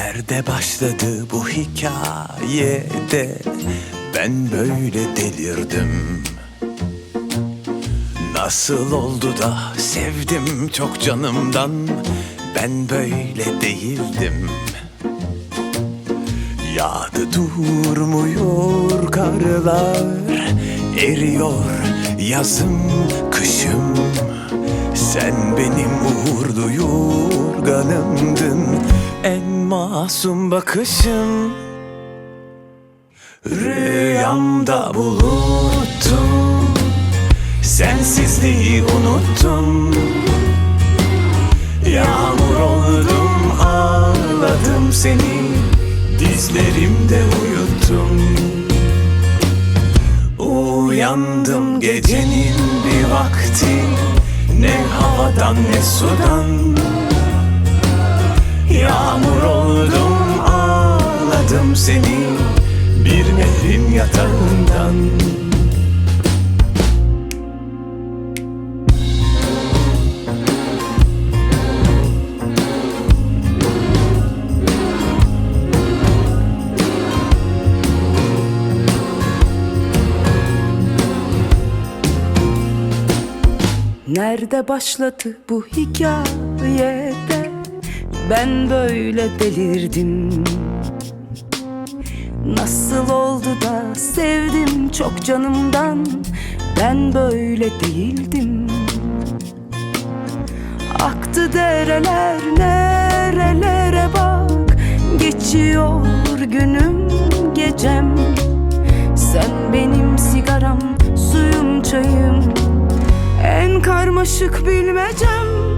Nerede başladı bu hikayede? Ben böyle delirdim. Nasıl oldu da sevdim çok canımdan? Ben böyle değildim. Yağdı durmuyor karlar Eriyor yazım kışım Sen benim uğurlu yorganımdın En masum bakışım Rüyamda buluttum. Sensizliği unuttum. Yağmur oldum ağladım seni. Dizlerimde uyuttum. Uyandım gecenin bir vakti Ne havadan ne sudan. Yağmur oldum ağladım seni Bir nehrin yatağından Nerede başladı bu hikayede? Ben böyle delirdim. Nasıl oldu da sevdim çok canımdan? Ben böyle değildim. Aktı dereler nerelere bak? Geçiyor günüm gecem. Sen benim sigaram suyum çayım Karmaşık bilmecem